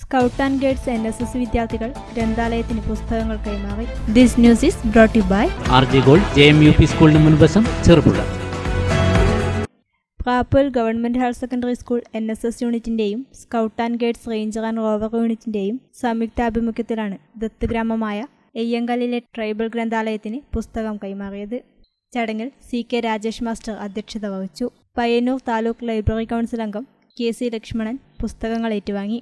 Scout and guides N S S വിദ്യാർത്ഥികൾ ഗ്രന്ഥാലയത്തിന് പുസ്തകങ്ങൾ കൈമാറി. This news is brought by R G gold J M U P സ്കൂളിന് മുൻവശം Cherupuzha. Prappal government higher secondary school N S S യൂണിറ്റിന്റെയും scout and guides ranger and rover യൂണിറ്റിന്റെയും സംയുക്താഭിമുഖ്യത്തിലാണ് ദത്ത് ഗ്രാമമായ എയ്യങ്കലിലെ ട്രൈബൽ ഗ്രന്ഥാലയത്തിന് പുസ്തകം കൈമാറിയത്. ചടങ്ങിൽ സി കെ രാജേഷ് മാസ്റ്റർ അധ്യക്ഷത വഹിച്ചു. പയ്യന്നൂർ താലൂക്ക് ലൈബ്രറി കൗൺസിൽ അംഗം കെ സി ലക്ഷ്മണൻ പുസ്തകങ്ങൾ ഏറ്റുവാങ്ങി.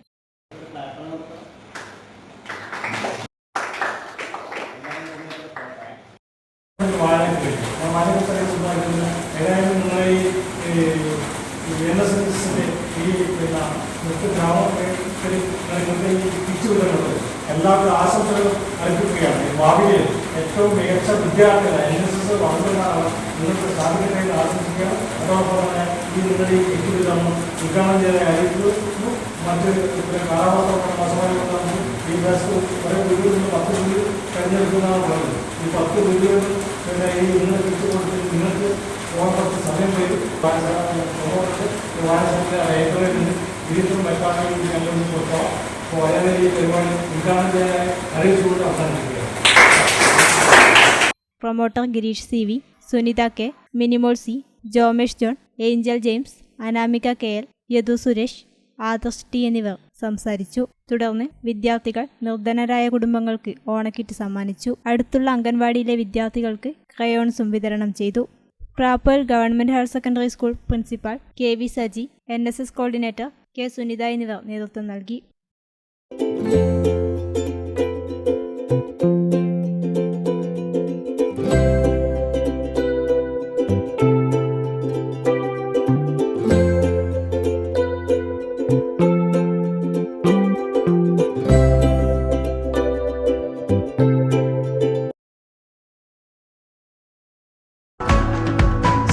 ഏതായാലും നിങ്ങൾ ഈ എൻ എസ് എസിന്റെ ഈ പിന്നെ നൃത്ത ഗ്രാമത്തിൽ നിങ്ങൾക്ക് ഈ ആശംസകളും അർപ്പിക്കുകയാണ് ഭാവിയിൽ ഏറ്റവും മികച്ച വിദ്യാർത്ഥികൾ എൻ എസ് എസ് വളർത്തുന്ന നിങ്ങൾക്ക് അതോടൊപ്പം തന്നെ ഈ നിങ്ങളുടെ ഈ പിരിച്ചുവിടുന്ന ഉദ്ഘാടനം ചെയ്ത അറിയിക്കുന്നു മറ്റ് കുറേ വീടുകളിൽ നിന്ന് പത്ത് ഈ പത്ത് ഈ നിങ്ങൾ കൊടുത്ത് നിങ്ങൾക്ക് പോകാൻ കുറച്ച് സമയം വരും വായനശാല ലൈബ്രറിയിൽ ഇതിനും വെക്കാണെങ്കിൽ ഞങ്ങൾ കൊടുക്കാം അപ്പോൾ വളരെ ഈ പരിപാടി ഉദ്ഘാടനം ചെയ്യാൻ അറിയിച്ചുകൊണ്ട് അവസാനിപ്പിക്കുക promoter Girish C V Sunitha K Minimol C Jomesh John Angel James Anamika K L Yadu Suresh Adarsh T എന്നിവർ. സംസാരിച്ചു. തുടർന്ന് വിദ്യാർത്ഥികൾ നിർധനരായ കുടുംബങ്ങൾക്ക് ഓണക്കിറ്റ് സമ്മാനിച്ചു. അടുത്തുള്ള അംഗൻവാടിയിലെ വിദ്യാർത്ഥികൾക്ക് ക്രയോൺസും വിതരണം ചെയ്തു. Prappal government higher secondary school principal K V Saji N S S coordinator K Sunitha എന്നിവർ നേതൃത്വം നൽകി.